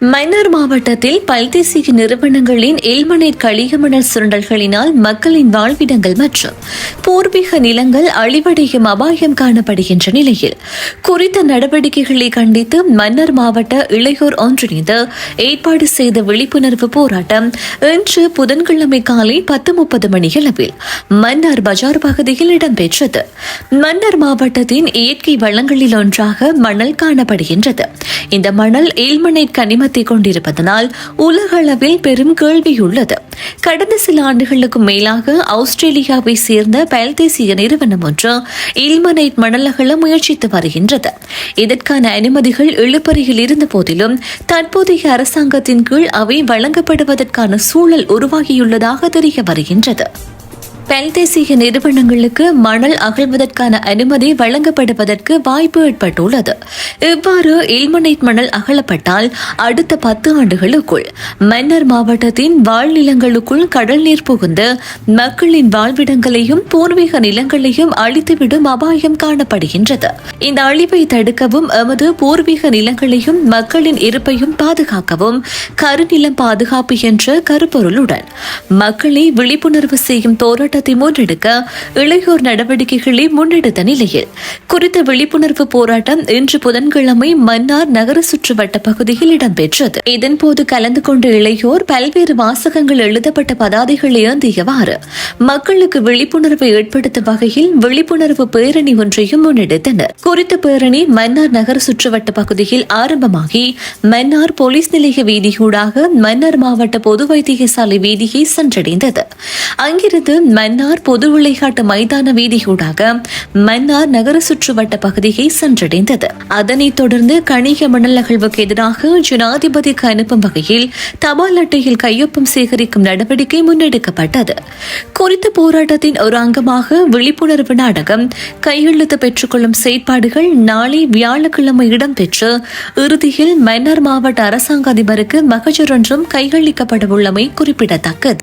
மன்னார் மாவட்டத்தில் பல்தேசிய நிறுவனங்களின் எல்மனைட் கழிகமணல் சுரண்டல்களினால் மக்களின் வாழ்விடங்கள் மற்றும் பூர்வீக நிலங்கள் அழிவடையும் அபாயம் காணப்படுகின்ற நிலையில் குறித்த நடவடிக்கைகளை கண்டித்து மன்னார் மாவட்ட இளையோர் ஒன்றிணைந்து ஏற்பாடு செய்த விழிப்புணர்வு போராட்டம் இன்று புதன்கிழமை காலை பத்து முப்பது மணியளவில் மன்னார் பஜார் பகுதியில் இடம்பெற்றது. மன்னார் மாவட்டத்தின் இயற்கை வளங்களில் ஒன்றாக மணல் காணப்படுகின்றது. இந்த மணல் ஏல்மனைட் கனிமத்தை கொண்டிருப்பதனால் உலக அளவில் பெரும் கேள்வியுள்ளது. கடந்த சில ஆண்டுகளுக்கு மேலாக ஆஸ்திரேலியாவை சேர்ந்த பல்தேசிய நிறுவனம் ஒன்று இல்மனைட் மணலகல முயற்சித்து வருகின்றது. இதற்கான அனுமதிகள் இழுபறியில் இருந்த போதிலும் தற்போதைய அரசாங்கத்தின் கீழ் அவை வழங்கப்படுவதற்கான சூழல் உருவாகியுள்ளதாக தெரிய வருகின்றது. பல்தேசிய நிறுவனங்களுக்கு மணல் அகழ்வதற்கான அனுமதி வழங்கப்படுவதற்கு வாய்ப்பு ஏற்பட்டுள்ளது. இவ்வாறு இல்மனைட் மணல் அகலப்பட்டால் அடுத்த பத்து ஆண்டுகளுக்குள் மன்னர் மாவட்டத்தின் வாழ்நிலங்களுக்குள் கடல் நீர் புகுந்து மக்களின் வாழ்விடங்களையும் பூர்வீக நிலங்களையும் அழித்துவிடும் அபாயம் காணப்படுகின்றது. இந்த அழிவை தடுக்கவும் எமது பூர்வீக நிலங்களையும் மக்களின் இருப்பையும் பாதுகாக்கவும் கருநிலம் பாதுகாப்பு என்ற கருப்பொருளுடன் மக்களை விழிப்புணர்வு செய்யும் போராட்டத்தை முன்னெடுக்க இளையோர் நடவடிக்கைகளை முன்னெடுத்த நிலையில் குறித்த விழிப்புணர்வு போராட்டம் இன்று புதன்கிழமை மன்னார் நகர சுற்றுவட்ட பகுதியில் இடம்பெற்றது. இதன்போது கலந்து கொண்ட இளையோர் பல்வேறு வாசகங்கள் எழுதப்பட்ட பதாதைகளை ஏந்தியவாறு மக்களுக்கு விழிப்புணர்வை ஏற்படுத்தும் வகையில் விழிப்புணர்வு பேரணி ஒன்றையும் முன்னெடுத்தனர். குறித்த பேரணி மன்னார் நகர சுற்றுவட்ட பகுதியில் ஆரம்பமாகி மன்னார் போலீஸ் நிலைய வீதியூடாக மன்னார் மாவட்ட பொது வைத்தியசாலை வீதியை சென்றடைந்தது. அங்கிருந்து மன்னார் பொது விளையாட்டு மைதான வீதியூடாக மன்னார் நகர சுற்றுவட்ட பகுதியை சென்றடைந்தது. அதனைத் தொடர்ந்து கணிக மணல் அகழ்வுக்கு எதிராக ஜனாதிபதிக்கு அனுப்பும் வகையில் தபால் அட்டையில் கையொப்பம் சேகரிக்கும் நடவடிக்கை முன்னெடுக்கப்பட்டது. குறித்த போராட்டத்தின் ஒரு அங்கமாக விழிப்புணர்வு நாடகம் கையெழுத்து பெற்றுக்கொள்ளும் செயற்பாடுகள் நாளை வியாழக்கிழமை இடம்பெற்று இறுதியில் மன்னார் மாவட்ட அரசாங்க அதிபருக்கு மகஜர் ஒன்றும் கையளிக்கப்பட உள்ளமை குறிப்பிடத்தக்கது.